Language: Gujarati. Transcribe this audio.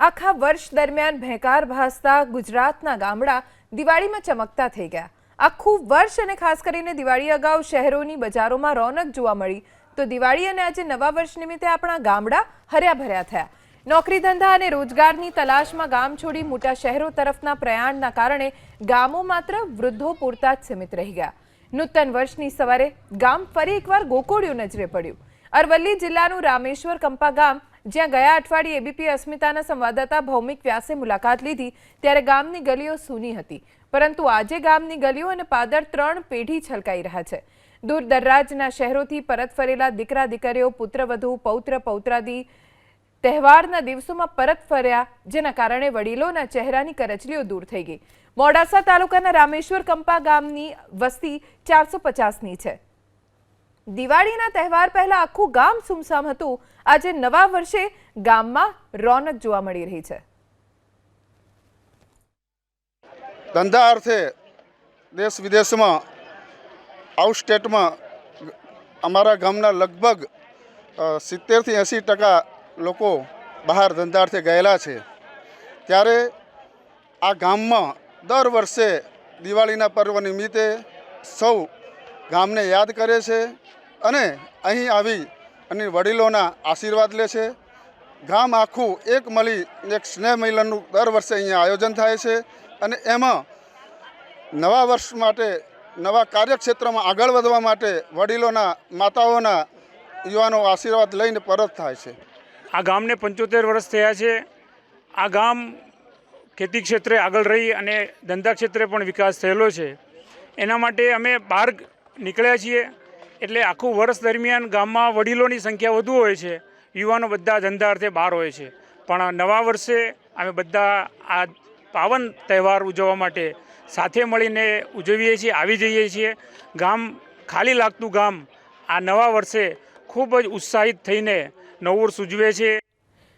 આખા વર્ષ દરમિયાન ભેંકાર ભાસતા ગુજરાતના ગામડા દિવાળીમાં ચમકતા થઈ ગયા. આખું વર્ષ અને ખાસ કરીને દિવાળી અગાઉ શહેરોની બજારોમાં રોનક જોવા મળી. તો દિવાળી અને આજે નવા વર્ષ નિમિત્તે આપણા ગામડા હર્યા ભર્યા થયા. નોકરી ધંધા અને રોજગારની તલાશમાં ગામ છોડી મોટા શહેરો તરફના પ્રયાણના કારણે ગામો માત્ર વૃદ્ધો પૂરતા જ સીમિત રહી ગયા. નૂતન વર્ષની સવારે ગામ ફરી એકવાર ગોકોડિયું નજરે પડ્યું. અરવલ્લી જિલ્લાનું રામેશ્વર કંપા ગામ જ્યાં ગયા અઠવાડિયે એબીપી અસ્મિતાના સંવાદદાતા ભૌમિક વ્યાસે મુલાકાત લીધી, ત્યારે ગામની ગલીઓ સૂની હતી. પરંતુ આજે ગામની ગલીઓ અને પાદર ત્રણ પેઢી છલકાઈ રહ્યા છે. દૂર દરરાજના શહેરોથી પરત ફરેલા દીકરા દીકરીઓ પુત્રવધુ, પૌત્ર પૌત્રાદી તહેવારના દિવસોમાં પરત ફર્યા, જેના કારણે વડીલોના ચહેરાની કરચલીઓ દૂર થઈ ગઈ. મોડાસા તાલુકાના રામેશ્વર કંપા ગામની વસ્તી ચારસો પચાસની છે. દિવાળીના તહેવાર પહેલા આખું ગામ સુમસામ હતું. આજે નવા વર્ષે ગામમાં રોનક જોવા મળી રહી છે. ધંધા અર્થે દેશ વિદેશમાં, આઉટ સ્ટેટમાં અમારા ગામના લગભગ સિત્તેરથી એંસી ટકા લોકો બહાર ધંધા અર્થે ગયેલા છે. ત્યારે આ ગામમાં દર વર્ષે દિવાળીના પર્વ નિમિત્તે સૌ ગામને યાદ કરે છે અને અહીં આવી અને વડીલોના આશીર્વાદ લે છે. ગામ આખું એક મળી, એક સ્નેહ મિલનનું દર વર્ષે અહીંયા આયોજન થાય છે અને એમાં નવા વર્ષ માટે, નવા કાર્યક્ષેત્રમાં આગળ વધવા માટે વડીલોના, માતાઓના યુવાનો આશીર્વાદ લઈને પરત થાય છે. આ ગામને પંચોતેર વર્ષ થયા છે. આ ગામ ખેતી ક્ષેત્રે આગળ રહી અને ધંધા ક્ષેત્રે પણ વિકાસ થયેલો છે. એના માટે અમે બહાર નીકળ્યા છીએ. એટલે આખું વર્ષ દરમિયાન ગામમાં વડીલોની સંખ્યા વધુ હોય છે. યુવાનો બધા ધંધા અર્થે બહાર હોય છે. પણ નવા વર્ષે અમે બધા આ પાવન તહેવાર ઉજવવા માટે સાથે મળીને ઉજવીએ છીએ, આવી જઈએ છીએ. ગામ ખાલી લાગતું ગામ આ નવા વર્ષે ખૂબ જ ઉત્સાહિત થઈને નવું વર્ષ ઉજવે છે.